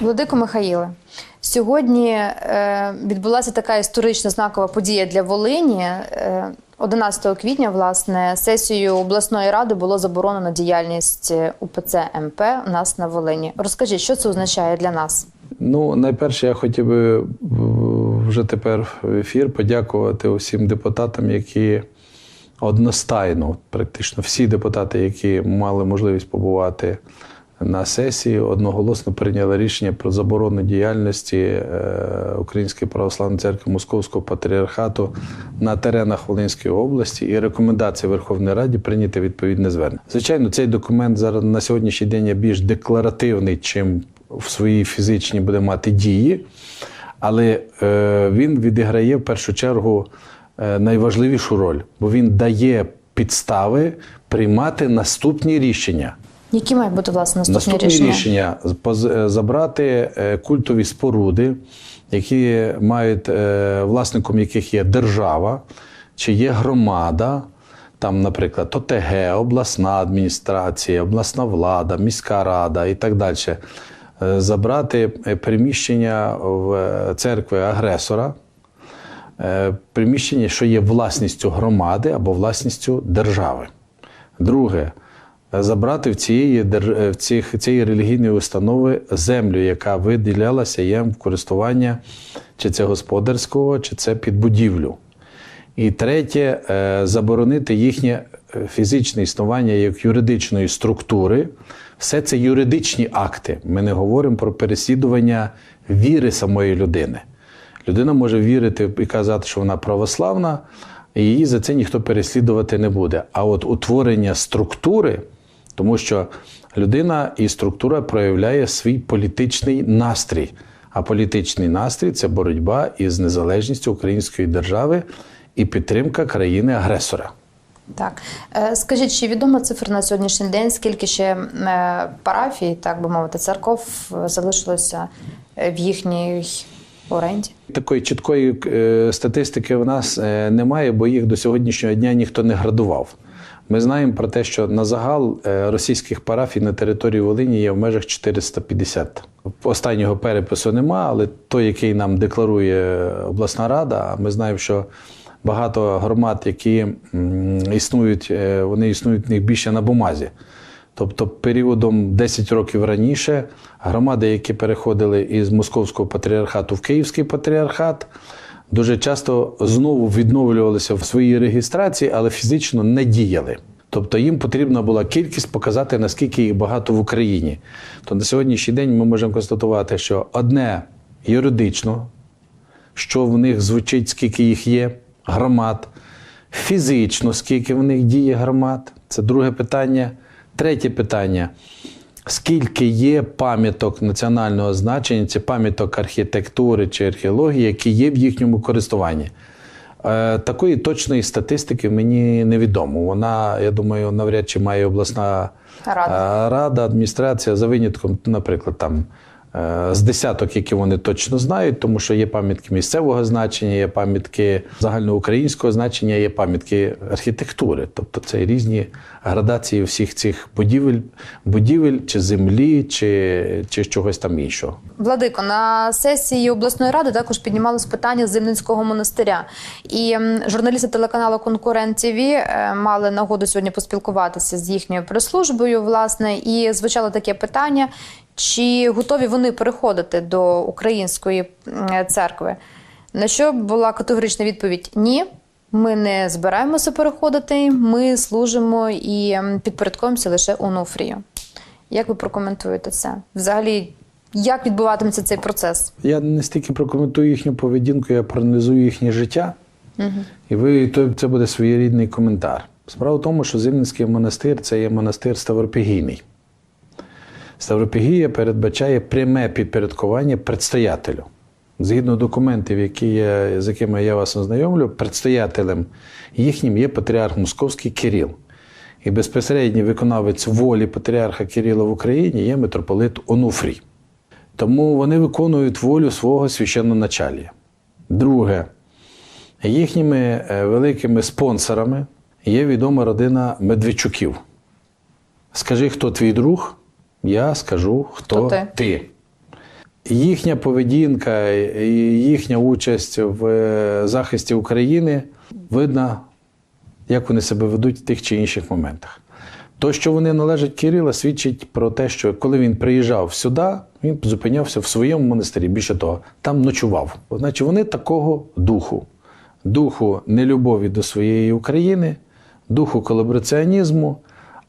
Владико Михаїле, сьогодні е, відбулася така історична знакова подія для Волині. Е, 11 квітня, власне, сесією обласної ради було заборонено діяльність УПЦ МП у нас на Волині. Розкажіть, що це означає для нас? Ну, найперше, я хотів би вже тепер в ефір подякувати усім депутатам, які одностайно, практично всі депутати, які мали можливість побувати на сесії, одноголосно прийняли рішення про заборону діяльності е, Української православної церкви Московського патріархату на теренах Волинської області і рекомендації Верховної Раді прийняти відповідне звернення. Звичайно, цей документ зараз на сьогоднішній день є більш декларативний, чим в своїй фізичній буде мати дії, але е, він відіграє в першу чергу е, найважливішу роль, бо він дає підстави приймати наступні рішення. Які мають бути власне наступні, Наступні рішення? рішення е, забрати е, культові споруди, які мають е, власником яких є держава, чи є громада, там, наприклад, ОТГ, обласна адміністрація, обласна влада, міська рада і так далі. Забрати приміщення в церкви агресора, приміщення, що є власністю громади або власністю держави. Друге, забрати в цієї, е, в цих, цієї релігійної установи землю, яка виділялася їм в користування, чи це господарського, чи це під будівлю. І третє, е, заборонити їхнє е, фізичне існування як юридичної структури. Все це юридичні акти. Ми не говоримо про переслідування віри самої людини. Людина може вірити і казати, що вона православна, і її за це ніхто переслідувати не буде. А от утворення структури, тому що людина і структура проявляє свій політичний настрій. А політичний настрій це боротьба із незалежністю української держави і підтримка країни-агресора. Так Е, скажіть, чи відома цифра на сьогоднішній день, скільки ще е, парафій, так би мовити, церков е, залишилося в їхній оренді? Такої чіткої статистики в нас немає, бо їх до сьогоднішнього дня ніхто не градував. Ми знаємо про те, що на загал е, російських парафій на території Волині є в межах 450. Останнього перепису нема, але той, який нам декларує обласна рада, ми знаємо, що багато громад, які існують, е, вони існують в них більше на бумазі. Тобто періодом 10 років раніше громади, які переходили із Московського патріархату в Київський патріархат, дуже часто знову відновлювалися в своїй реєстрації, але фізично не діяли. Тобто їм потрібна була кількість показати, наскільки їх багато в Україні. То на сьогоднішній день ми можемо констатувати, що одне юридично, що в них звучить, скільки їх є, громад, фізично, скільки в них діє громад. Це друге питання. Третє питання. Скільки є пам'яток національного значення, це пам'яток архітектури чи археології, які є в їхньому користуванні? Е, Такої точної статистики мені невідомо. Вона, я думаю, навряд чи має обласна Рада. е, рада, адміністрація за винятком, наприклад, там з десяток, які вони точно знають, тому що є пам'ятки місцевого значення, є пам'ятки загальноукраїнського значення, є пам'ятки архітектури. Тобто це різні градації всіх цих будівель, будівель чи землі, чи, чи чогось там іншого. Владико, на сесії обласної ради також піднімалось питання Зимницького монастиря. І журналісти телеканалу Конкурент ТВ е, мали нагоду сьогодні поспілкуватися з їхньою прес-службою, власне, і звучало таке питання: чи готові вони переходити до української церкви? На що була категорична відповідь: ні. Ми не збираємося переходити, ми служимо і м, підпорядковуємося лише Онуфрію. Як ви прокоментуєте це? Взагалі, як відбуватиметься цей процес? Я не стільки прокоментую їхню поведінку, я проаналізую їхнє життя. І ви то це буде своєрідний коментар. Справа в тому, що Зимницький монастир це є монастир Ставропігійний. Ставропігія передбачає пряме підпорядкування предстоятелю. Згідно документів, які я, з якими я вас ознайомлю, предстоятелем їхнім є патріарх Московський Кирил. І безпосередній виконавець волі патріарха Кирила в Україні є митрополит Онуфрій. Тому вони виконують волю свого священноначалія. Друге, їхніми е, великими спонсорами є відома родина Медведчуків. Скажи, хто твій друг, я скажу, хто, Хто ти. ти. їхня поведінка і їхня участь в е, захисті України видно, як вони себе ведуть в тих чи інших моментах. То, що вони належать Кирила, свідчить про те, що коли він приїжджав сюди, він зупинявся в своєму монастирі. Більше того, там ночував. Значить, вони такого духу, духу нелюбові до своєї України, духу колабораціонізму,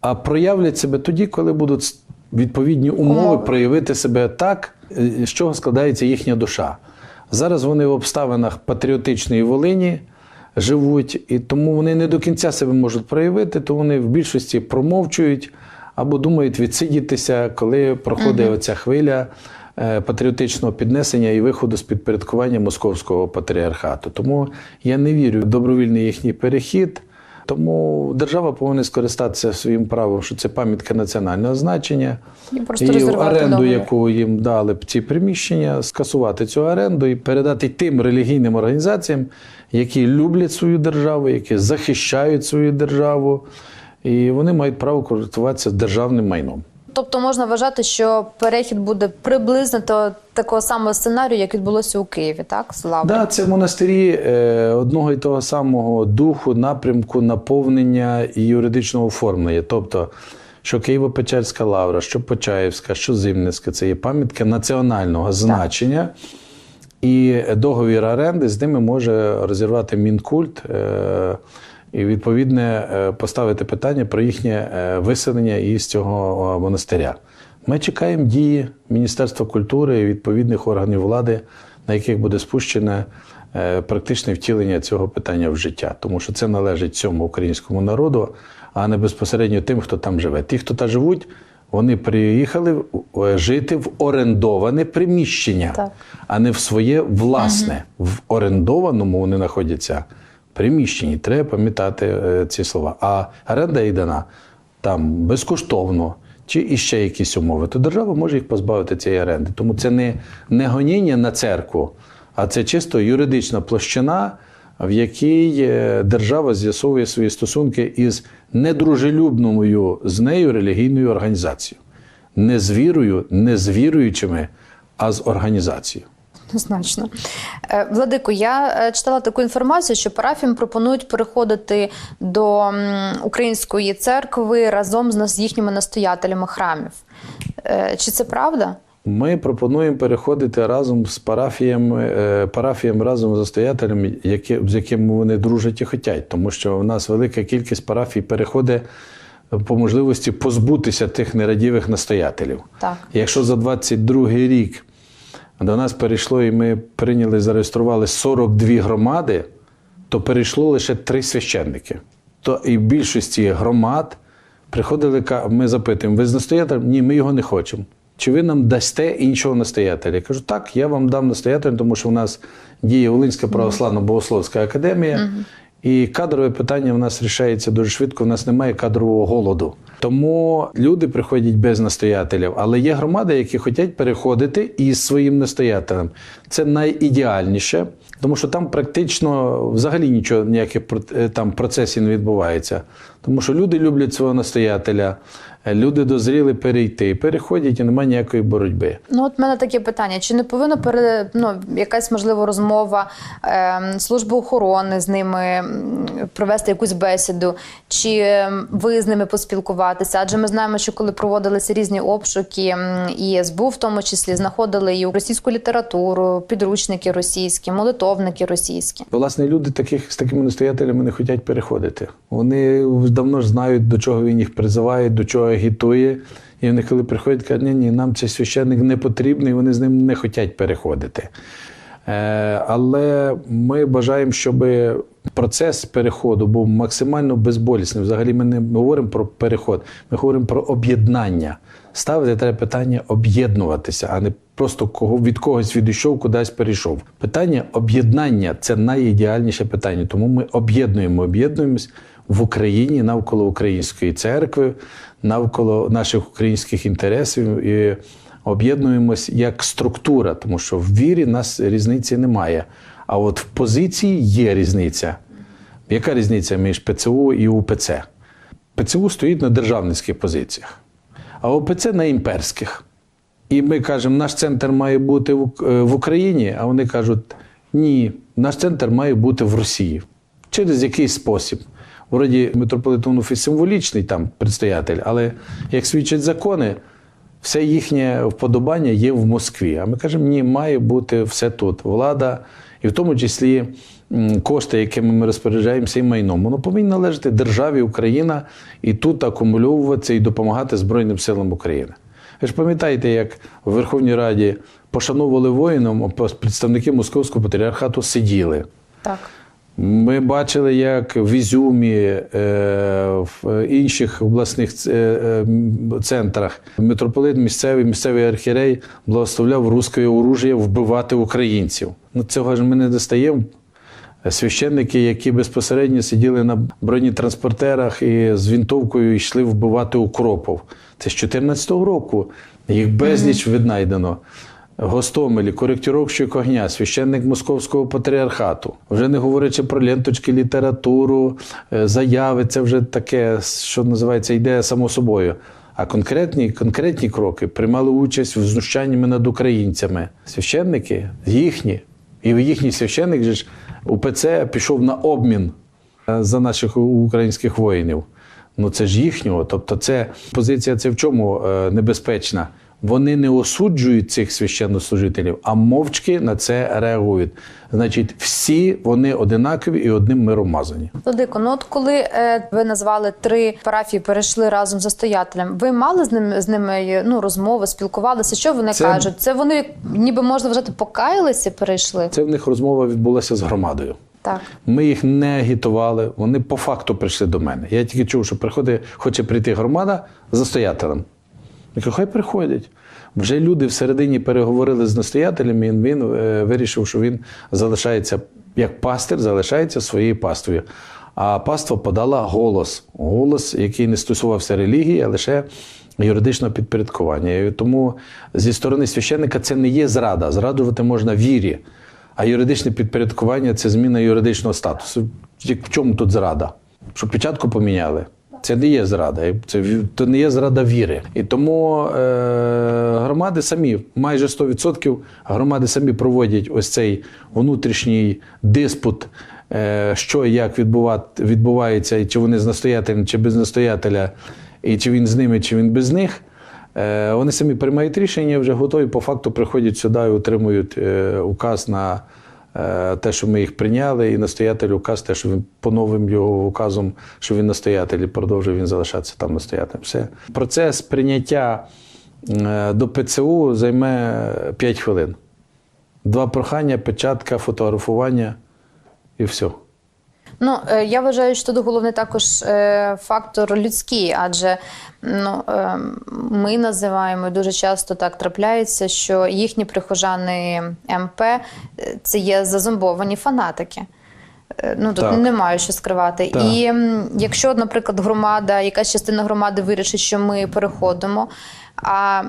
а проявлять себе тоді, коли будуть відповідні умови проявити себе так, е, з чого складається їхня душа. Зараз вони в обставинах патріотичної Волині живуть, і тому вони не до кінця себе можуть проявити, то вони в більшості промовчують або думають відсидітися, коли проходить оця хвиля е, патріотичного піднесення і виходу з підпорядкування московського патріархату. Тому я не вірю в добровільний їхній перехід. Тому держава повинна скористатися своїм правом, що це пам'ятка національного значення. І просто і оренду, договір. яку їм дали б ці приміщення, скасувати цю оренду і передати тим релігійним організаціям, які люблять свою державу, які захищають свою державу, і вони мають право користуватися державним майном. Тобто можна вважати, що перехід буде приблизно до такого самого сценарію, як відбулося у Києві, так? з Да, це монастирі е, одного і того самого духу, напрямку, наповнення і юридичного оформлення. Тобто, що Києво-Печерська лавра, що Почаївська, що Зимницька це є пам'ятки національного значення. І договір оренди з ними може розірвати Мінкульт е, і відповідне е, поставити питання про їхнє е, виселення із цього е, монастиря. Ми чекаємо дії Міністерства культури і відповідних органів влади, на яких буде спущене практичне втілення цього питання в життя, тому що це належить цьому українському народу, а не безпосередньо тим, хто там живе. Ті, хто там живуть, вони приїхали жити в орендоване приміщення, Так. а не в своє власне. В орендованому вони знаходяться приміщенні. Треба пам'ятати е, ці слова. А оренда і дана там безкоштовно. Чи іще якісь умови, то держава може їх позбавити цієї оренди. Тому це не, не гоніння на церкву, а це чисто юридична площина, в якій е, держава з'ясовує свої стосунки із недружелюбною з нею релігійною організацією. Не з вірою, не з віруючими, а з організацією. Однозначно. Е, Владико, я е, читала таку інформацію, що парафіям пропонують переходити до української церкви разом з їхніми настоятелями храмів. Е, Чи це правда? Ми пропонуємо переходити разом з парафіями, парафіями разом з настоятелями, які, з якими вони дружать і хотять, тому що в нас велика кількість парафій переходить по можливості позбутися тих нерадівих настоятелів. Так. Якщо за 22 рік до нас перейшло і ми прийняли, зареєстрували 42 громади, то перейшло лише три священники. То і в більшості громад приходили, ми запитуємо, ви з настоятелем? Ні, ми його не хочемо. Чи ви нам дасте іншого настоятеля? Я кажу, так, я вам дам настоятеля, тому що в нас діє Волинська православна богословська академія, і кадрове питання в нас рішається дуже швидко. У нас немає кадрового голоду. Тому люди приходять без настоятелів, але є громади, які хочуть переходити із своїм настоятелем. Це найідеальніше, тому що там практично взагалі нічого ніяких е, там процесів не відбувається. Тому що люди люблять свого настоятеля, люди дозріли перейти, переходять і немає ніякої боротьби. Ну, от в мене таке питання: чи не повинна пере, ну, якась можливо розмова е, служби охорони з ними провести якусь бесіду, чи ем, ви з ними поспілкуватися? Адже ми знаємо, що коли проводилися різні обшуки, і СБУ в тому числі знаходили і російську літературу, підручники російські, молитовники російські. Власне, люди таких, з такими настоятелями не хочуть переходити. Вони давно ж знають, до чого він їх призиває, до чого агітує. І вони, коли приходять, кажуть, ні, ні, нам цей священник не потрібний, вони з ним не хочуть переходити. Е, але ми бажаємо, щоб процес переходу був максимально безболісним. Взагалі, ми не говоримо про переход, ми говоримо про об'єднання. Ставити треба питання об'єднуватися, а не просто кого від когось відійшов, кудись перейшов. Питання об'єднання це найідеальніше питання. Тому ми об'єднуємо, об'єднуємось в Україні навколо української церкви, навколо наших українських інтересів і об'єднуємось як структура, тому що в вірі нас різниці немає. А от в позиції є різниця. Яка різниця між ПЦУ і УПЦ? ПЦУ стоїть на державницьких позиціях, а ОПЦ на імперських. І ми кажемо, наш центр має бути е, в Україні, а вони кажуть, ні, наш центр має бути в Росії. Через якийсь спосіб. Вроді митрополит Онуфій символічний там предстоятель, але як свідчать закони, все їхнє вподобання є в Москві. А ми кажемо, ні, має бути все тут. Влада, і в тому числі кошти, якими ми розпоряджаємося, і майном, воно повинно належати державі Україна і тут акумульовуватися і допомагати Збройним силам України. Ви ж пам'ятаєте, як в Верховній Раді пошановували воїнам, а представники Московського патріархату сиділи. Так. Ми бачили, як в Ізюмі, е, в інших обласних е, е, центрах митрополит місцевий, місцевий архірей благословляв русське оружие вбивати українців. Ну цього ж ми не достаємо. Священники, які безпосередньо сиділи на бронетранспортерах і з вінтовкою йшли вбивати укропов. Це з 14-го року. Їх безліч віднайдено. Гостомелі, коректіровщик огня, священник Московського патріархату. Вже не говорячи про ленточки, літературу, е, заяви, це вже таке, що називається, йде само собою. А конкретні, конкретні кроки приймали участь в знущанні над українцями. Священники їхні. І їхній священник же ж УПЦ пішов на обмін е, за наших українських воїнів. Ну це ж їхнього. Тобто, це позиція це в чому е, небезпечна? Вони не осуджують цих священнослужителів, а мовчки на це реагують. Значить, всі вони одинакові і одним миром мазані. Владико, ну от коли е, ви назвали три парафії, перейшли разом з настоятелем, ви мали з ними з ними ну, розмови, спілкувалися? Що вони Це- кажуть? Це вони ніби можна вважати, покаялися, перейшли? Це в них розмова відбулася з громадою. Так. Ми їх не агітували, вони по факту прийшли до мене. Я тільки чув, що приходить, хоче прийти громада з настоятелем. Я кажу, хай приходять. Вже люди всередині переговорили з настоятелем, і він е, вирішив, що він залишається як пастир, залишається своєю паствою. А паства подала голос. Голос, який не стосувався релігії, а лише юридичного підпорядкування. І тому зі сторони священника це не є зрада. Зрадувати можна вірі. А юридичне підпорядкування це зміна юридичного статусу. В чому тут зрада? Що печатку поміняли? Це не є зрада, це то не є зрада віри. І тому е, громади самі, майже 100% громади самі проводять ось цей внутрішній диспут, е, що і як відбувати, відбувається, і чи вони з настоятелем, чи без настоятеля, і чи він з ними, чи він без них. Е, Вони самі приймають рішення, вже готові по факту приходять сюди і отримують е, указ на те, що ми їх прийняли, і настоятель указ, те, що він по новим його указом, що він настоятель, і продовжує він залишатися там настоятелем. Все. Процес прийняття е, до ПЦУ займе 5 хвилин. Два прохання, печатка, фотографування і все. Ну е, я вважаю, що тут головний також е, фактор людський, адже ну е, ми називаємо дуже часто так трапляється, що їхні прихожани МП це є зазомбовані фанатики. Ну тут Так. немає що скривати. Так. І якщо, наприклад, громада, якась частина громади вирішить, що ми переходимо, а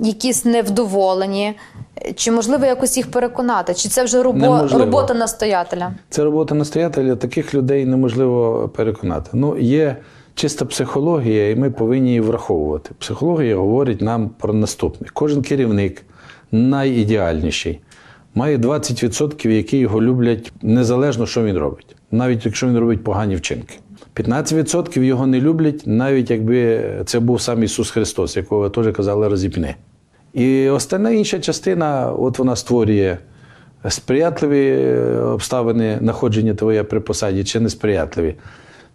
якісь невдоволені, чи можливо якось їх переконати? Чи це вже робо- робота настоятеля? Це робота настоятеля, таких людей неможливо переконати. Ну, є чиста психологія, і ми повинні її враховувати. Психологія говорить нам про наступне: кожен керівник найідеальніший. Має 20%, які його люблять незалежно, що він робить, навіть якщо він робить погані вчинки. 15% його не люблять, навіть якби це був сам Ісус Христос, якого теж казали розіпни. І остальна інша частина, от вона створює сприятливі е, обставини знаходження твоє при посаді чи несприятливі.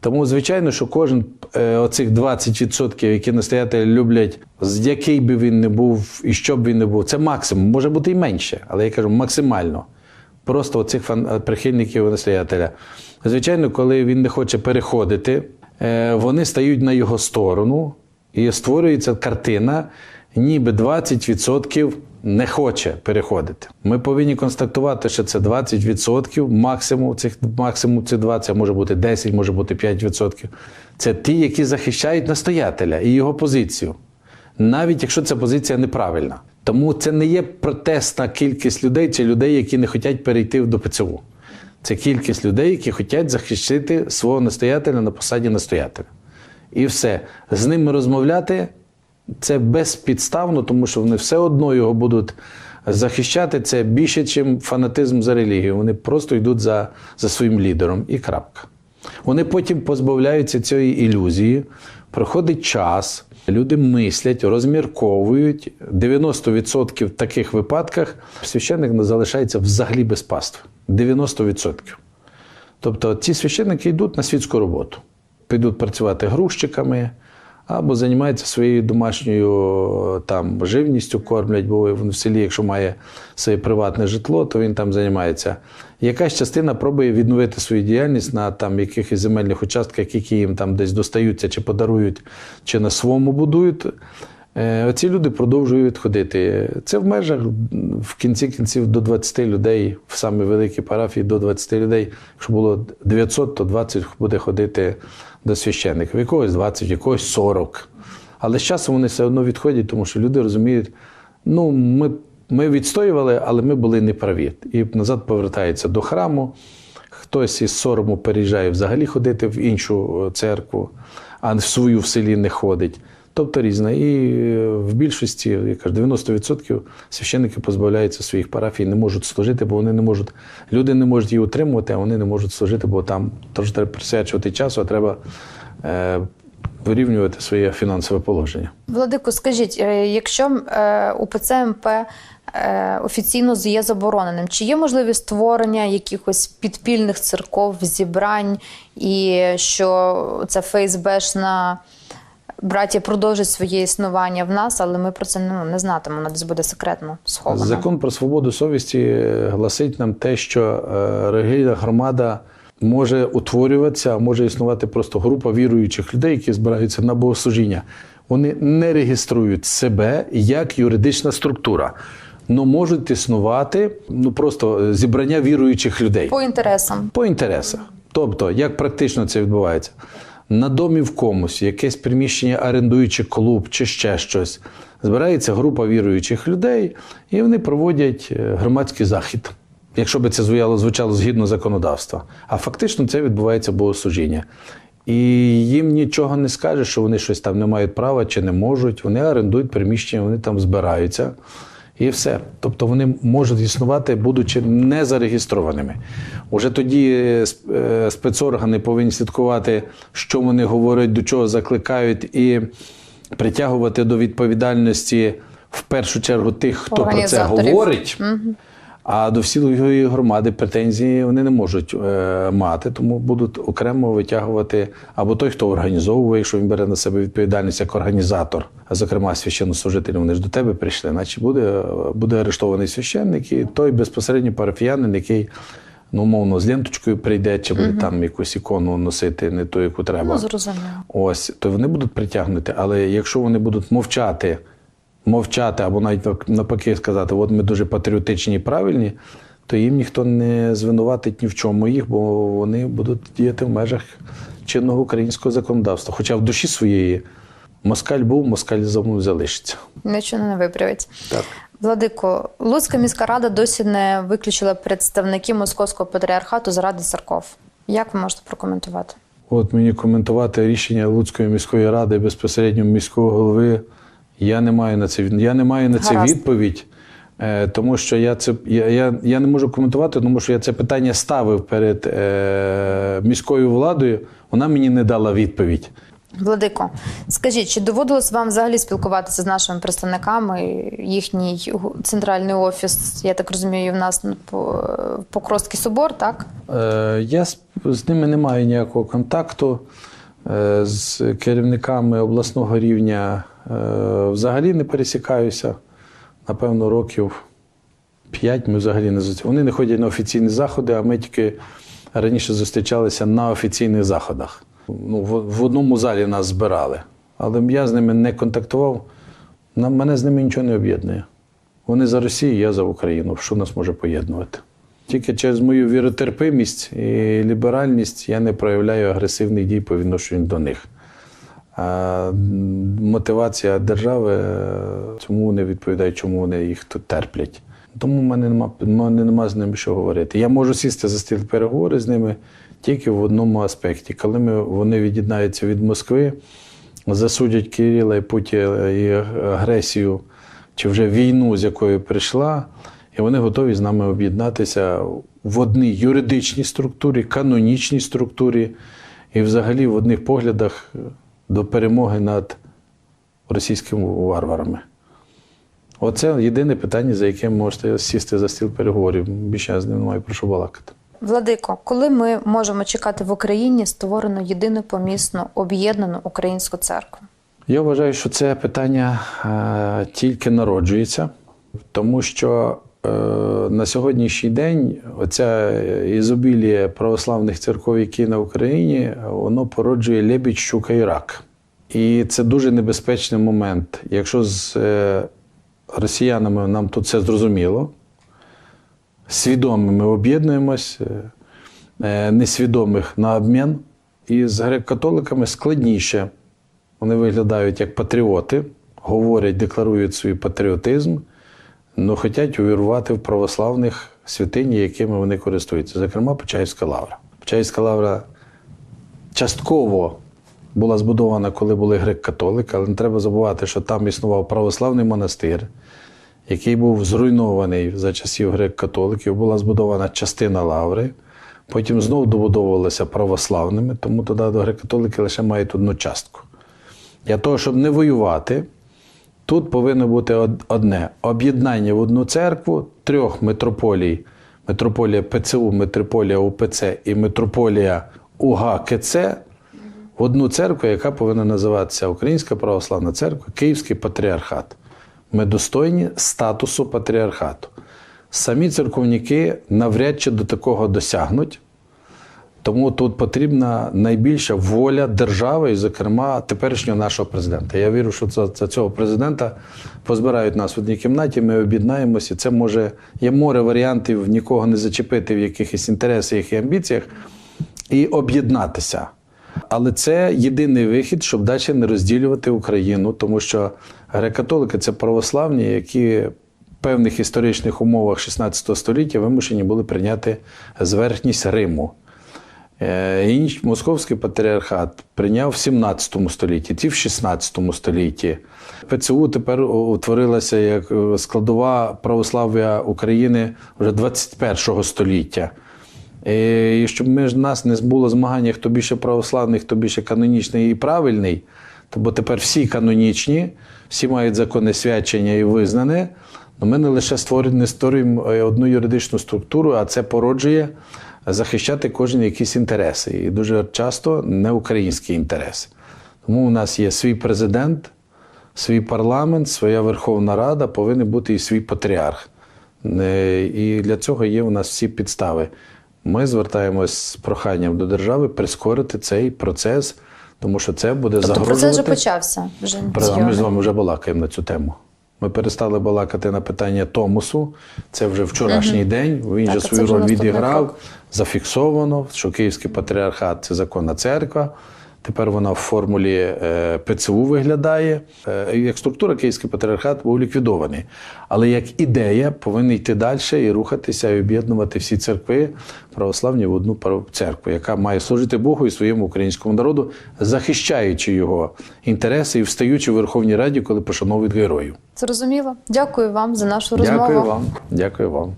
Тому, звичайно, що кожен е, оцих 20%, які настоятелі люблять, з який би він не був і що б він не був, це максимум, може бути і менше, але я кажу максимально. Просто оцих фан... е, прихильників настоятеля. Звичайно, коли він не хоче переходити, е, вони стають на його сторону, і створюється картина, ніби 20% не хоче переходити. Ми повинні констатувати, що це 20% максимум цих максимум це 20, а може бути 10, може бути 5%. Це ті, які захищають настоятеля і його позицію навіть якщо ця позиція неправильна. Тому це не є протестна кількість людей чи людей, які не хочуть перейти до ПЦУ. Це кількість людей, які хочуть захистити свого настоятеля на посаді настоятеля. І все. З ними розмовляти Це безпідставно, тому що вони все одно його будуть захищати. Це більше, ніж фанатизм за релігію. Вони просто йдуть за, за своїм лідером і крапка. Вони потім позбавляються цієї ілюзії. Проходить час, люди мислять, розмірковують. 90% в таких випадках священник не залишається взагалі без пастви. 90%. Тобто ці священники йдуть на світську роботу, підуть працювати грузчиками або займаються своєю домашньою там, живністю, кормлять, бо він в селі, якщо має своє приватне житло, то він там займається. Якась частина пробує відновити свою діяльність на там, якихось земельних участках, які їм там десь достаються, чи подарують, чи на своєму будують. Е, Оці люди продовжують ходити. Це в межах в кінці кінців до 20 людей, в самі великі парафії до 20 людей. Якщо було 900, то 20 буде ходити до священників, якогось 20, якогось 40. Але з часом вони все одно відходять, тому що люди розуміють, ну, ми, ми відстоювали, але ми були неправі. І назад повертаються до храму. Хтось із сорому переїжджає взагалі ходити в іншу е, церкву, а в свою в селі не ходить. Тобто різне. І е, в більшості, я кажу, 90% священники позбавляються своїх парафій, не можуть служити, бо вони не можуть, люди не можуть її утримувати, а вони не можуть служити, бо там теж треба присвячувати часу, а треба е, вирівнювати своє фінансове положення. Владику, скажіть, е, якщо УПЦ МП офіційно є забороненим, чи є можливість створення якихось підпільних церков, зібрань, і що ця фейсбешна браття продовжить своє існування в нас, але ми про це ну, не знатимемо, воно десь буде секретно сховано. Закон про свободу совісті е, гласить нам те, що е, релігійна громада може утворюватися, а може існувати просто група віруючих людей, які збираються на богослужіння. Вони не реєструють себе як юридична структура, але можуть існувати ну просто е, зібрання віруючих людей По інтересам. по інтересах. Тобто, як практично це відбувається? На домі в комусь, якесь приміщення орендуючи клуб чи ще щось, збирається група віруючих людей, і вони проводять е, громадський захід, якщо би це звучало, згідно законодавства. А фактично це відбувається богослужіння. І їм нічого не скаже, що вони щось там не мають права чи не можуть. Вони орендують приміщення, вони там збираються. І все. Тобто вони можуть існувати, будучи не зареєстрованими. Уже тоді е, е, спецоргани повинні слідкувати, що вони говорять, до чого закликають, і притягувати до відповідальності в першу чергу тих, хто про це говорить. говорить. А до всієї громади претензії вони не можуть е, мати, тому будуть окремо витягувати або той, хто організовує, якщо він бере на себе відповідальність як організатор, а зокрема священнослужителі, вони ж до тебе прийшли, значить буде, буде арештований священник і той безпосередньо парафіянин, який ну, умовно, з ленточкою прийде, чи буде там якусь ікону носити, не ту, яку треба. Ну, зрозуміло. Ось, то вони будуть притягнути. Але якщо вони будуть мовчати, мовчати або навіть нав- навпаки сказати, от ми дуже патріотичні і правильні, то їм ніхто не звинуватить ні в чому їх, бо вони будуть діяти в межах чинного українського законодавства. Хоча в душі своєї москаль був, москаль за мною залишиться. Нічого не виправить. Так. Владико, Луцька міська рада досі не виключила представників московського патріархату заради церков. Як ви можете прокоментувати? От мені коментувати рішення Луцької міської ради безпосередньо міського голови. Я не маю на це я не маю на це Гаразд. відповідь, е, тому що я це я, я, я не можу коментувати, тому що я це питання ставив перед е, міською владою. Вона мені не дала відповідь. Владико, скажіть, чи доводилось вам взагалі спілкуватися з нашими представниками? Їхній центральний офіс, я так розумію, в нас на по- Покровський собор, так? Е, я з, з ними не маю ніякого контакту. Е, з керівниками обласного рівня взагалі не пересікаюся. Напевно, років 5 ми взагалі не зустрічалися. Вони не ходять на офіційні заходи, а ми тільки раніше зустрічалися на офіційних заходах. Ну, в, одному залі нас збирали. Але я з ними не контактував. Мене з ними нічого не об'єднує. Вони за Росію, я за Україну. Що нас може поєднувати? Тільки через мою віротерпимість і ліберальність я не проявляю агресивних дій по відношенню до них. Мотивація держави е, цьому вони відповідають, чому вони їх тут терплять. Тому в мене нема, нема з ними що говорити. Я можу сісти за стіл переговори з ними тільки в одному аспекті. Коли ми, вони від'єднаються від Москви, засудять Кирила і Путіна і агресію, чи вже війну, з якої прийшла, і вони готові з нами об'єднатися в одній юридичній структурі, канонічній структурі і взагалі в одних поглядах до перемоги над російськими варварами. Оце єдине питання, за яке можете сісти за стіл переговорів. Більше я з ним не маю про що балакати. Владико, коли ми можемо чекати в Україні створену єдину помісну об'єднану українську церкву? Я вважаю, що це питання е, тільки народжується, тому що на сьогоднішній день оця ізобілія православних церков, які на Україні, воно породжує лебідь, щука і рак. І це дуже небезпечний момент. Якщо з е, росіянами нам тут все зрозуміло, свідомими ми об'єднуємось, е, е, несвідомих на обмін. І з греко-католиками складніше. Вони виглядають як патріоти, говорять, декларують свій патріотизм, але хочуть увірвати в православних святині, якими вони користуються. Зокрема, Почаївська лавра. Почаївська лавра частково була збудована, коли були грек-католики, але не треба забувати, що там існував православний монастир, який був зруйнований за часів грек-католиків. Була збудована частина лаври. Потім знову добудовувалися православними, тому тоді до греко-католики лише мають одну частку. Для того, щоб не воювати, тут повинно бути одне об'єднання в одну церкву трьох митрополій: митрополія ПЦУ, митрополія УПЦ і митрополія УГКЦ в одну церкву, яка повинна називатися Українська Православна Церква, Київський патріархат. Ми достойні статусу патріархату. Самі церковники навряд чи до такого досягнуть. Тому тут потрібна найбільша воля держави, і, зокрема, теперішнього нашого президента. Я вірю, що за, за цього президента позбирають нас в одній кімнаті, ми об'єднаємося. Це може є море варіантів нікого не зачепити в якихось інтересах і амбіціях і об'єднатися. Але це єдиний вихід, щоб далі не розділювати Україну, тому що греко-католики це православні, які в певних історичних умовах 16 століття вимушені були прийняти зверхність Риму. Е, Московський патріархат прийняв в 17 столітті, ті в 16 столітті. ПЦУ тепер утворилася як е, складова православ'я України вже 21 століття. Е, І щоб ми ж нас не було змагання, хто більше православний, хто більше канонічний і правильний, бо тепер всі канонічні, всі мають законне свячення і визнане. Но ми не лише створюємо, не створюємо одну юридичну структуру, а це породжує захищати кожен якісь інтереси. І дуже часто не українські інтереси. Тому у нас є свій президент, свій парламент, своя Верховна Рада, повинен бути і свій патріарх. Е, І для цього є у нас всі підстави. Ми звертаємось з проханням до держави прискорити цей процес, тому що це буде Тобто загрожувати. процес вже почався. Вже Ми з вами вже балакаємо на цю тему. Ми перестали балакати на питання Томосу. Це вже вчорашній день. Він Так, же свою роль відіграв. Зафіксовано, що Київський патріархат це законна церква. Тепер вона в формулі е, ПЦУ виглядає. Е, як структура Київський патріархат був ліквідований. Але як ідея повинна йти далі і рухатися, і об'єднувати всі церкви православні в одну церкву, яка має служити Богу і своєму українському народу, захищаючи його інтереси і встаючи в Верховній Раді, коли пошановують героїв. Зрозуміло. Дякую вам за нашу розмову. Дякую вам. Дякую вам.